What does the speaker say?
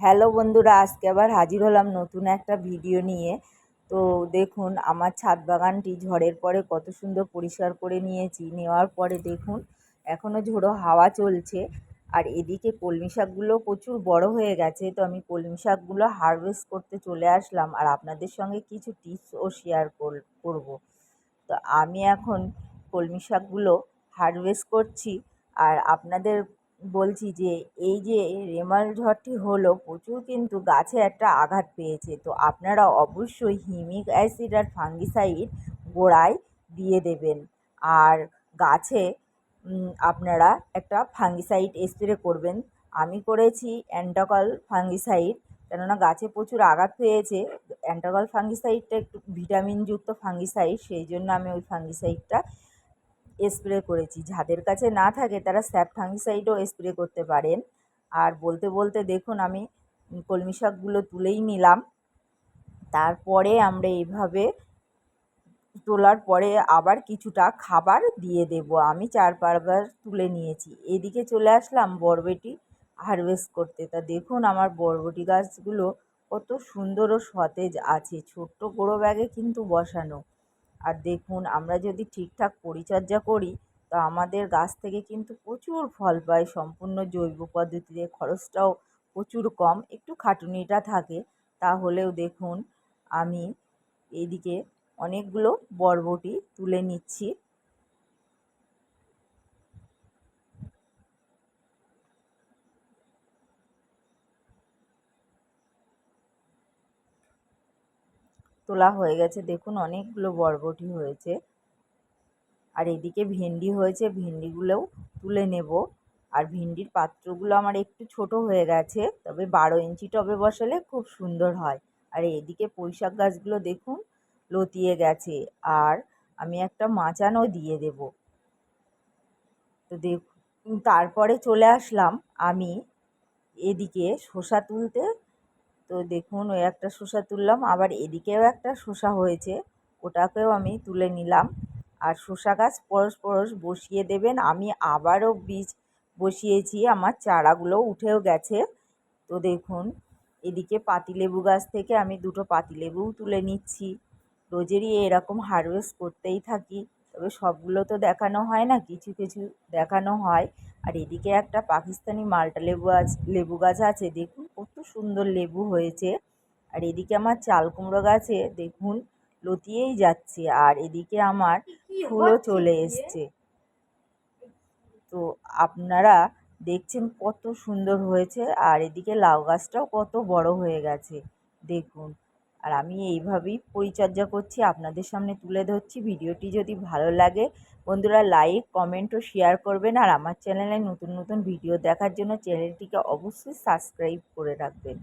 Hello বন্ধুরা, আজকে আবার হাজির হলাম নতুন একটা ভিডিও নিয়ে। তো দেখুন, আমার ছাদ বাগানটি ঝড়ের পরে কত সুন্দর পরিষ্কার করে নিয়েছি। নেওয়ার পরে দেখুন এখনও ঝোড়ো হাওয়া চলছে। আর এদিকে কলমি শাকগুলো প্রচুর বড় হয়ে গেছে, তো আমি কলমি শাকগুলো হারভেস্ট করতে চলে আসলাম। আর আপনাদের সঙ্গে কিছু টিপসও শেয়ার করব। তো আমি এখন কলমি শাকগুলো হারভেস্ট করছি। আর আপনাদের বলছি যে, এই যে রেমাল ঝড়টি হলো, প্রচুর কিন্তু গাছে একটা আঘাত পেয়েছে। তো আপনারা অবশ্যই হিমিক অ্যাসিড আর ফাঙ্গিসাইড গোড়ায় দিয়ে দেবেন। আর গাছে আপনারা একটা ফাঙ্গিসাইড স্প্রে করবেন। আমি করেছি অ্যান্টাকল ফাঙ্গিসাইড। কেননা গাছে প্রচুর আঘাত পেয়েছে। অ্যান্টাকল ফাঙ্গিসাইডটা একটু ভিটামিনযুক্ত ফাঙ্গিসাইড, সেই জন্য আমি ওই ফাঙ্গিসাইডটা স্প্রে করেছি। যাদের কাছে না থাকে তারা স্যাপ ফাঙ্গিসাইডও স্প্রে করতে পারেন। আর বলতে বলতে দেখুন, আমি কলমি শাকগুলো তুলেই নিলাম। তারপরে আমরা এইভাবে তোলার পরে আবার কিছুটা খাবার দিয়ে দেব। আমি চার পাঁচবার তুলে নিয়েছি। এদিকে চলে আসলাম বরবটি হারভেস্ট করতে। তা দেখুন, আমার বরবটি গাছগুলো কত সুন্দর ও সতেজ আছে। ছোট্ট গোড়ো ব্যাগে কিন্তু বসানো। আর দেখুন, আমরা যদি ঠিকঠাক পরিচর্যা করি, তো আমাদের গাছ থেকে কিন্তু প্রচুর ফল পাই। সম্পূর্ণ জৈব পদ্ধতিতে খরচটাও প্রচুর কম, একটু খাটুনিটা থাকে। তাহলেও দেখুন, আমি এদিকে অনেকগুলো বরবটি তুলে নিচ্ছি। তোলা হয়ে গেছে। দেখুন, অনেকগুলো বরবটি হয়েছে। আর এদিকে ভেন্ডি হয়েছে, ভেন্ডিগুলোও তুলে নেব। আর ভেন্ডির পাত্রগুলো আমার একটু ছোট হয়ে গেছে, তবে বারো ইঞ্চি টবে বসালে খুব সুন্দর হয়। আর এদিকে পুঁইশাক গাছগুলো দেখুন, লতিয়ে গেছে। আর আমি একটা মাচানও দিয়ে দেব। তো দেখ, তারপরে চলে আসলাম আমি এদিকে শসা তুলতে। তো দেখুন, ওই একটা শসা তুললাম, আবার এদিকেও একটা শসা হয়েছে, ওটাকেও আমি তুলে নিলাম। আর শসা গাছ পরশ পরশ বসিয়ে দেবেন, আমি আবারও বীজ বসিয়েছি, আমার চারাগুলো উঠেও গেছে। তো দেখুন, এদিকে পাতিলেবু গাছ থেকে আমি দুটো পাতিলেবুও তুলে নিচ্ছি। রোজেরই এরকম হারভেস্ট করতেই থাকি। তবে সবগুলো তো দেখানো হয় না কিছু কিছু দেখানো হয়। আর এদিকে একটা পাকিস্তানি মালটা লেবু আছ লেবু গাছ আছে দেখুন কত সুন্দর লেবু হয়েছে। আর এদিকে আমার চাল কুমড়ো গাছে দেখুন লতিয়েই যাচ্ছে আর এদিকে আমার ফুলও চলে এসছে। তো আপনারা দেখছেন কত সুন্দর হয়েছে আর এদিকে লাউ গাছটাও কত বড় হয়ে গেছে দেখুন। আর আমি এইভাবেই পরিচর্যা করছি, আপনাদের সামনে তুলে ধরছি। ভিডিওটি যদি ভালো লাগে, বন্ধুরা লাইক কমেন্ট ও শেয়ার করবেন। আর আমার চ্যানেলে নতুন নতুন ভিডিও দেখার জন্য চ্যানেলটিকে অবশ্যই সাবস্ক্রাইব করে রাখবেন।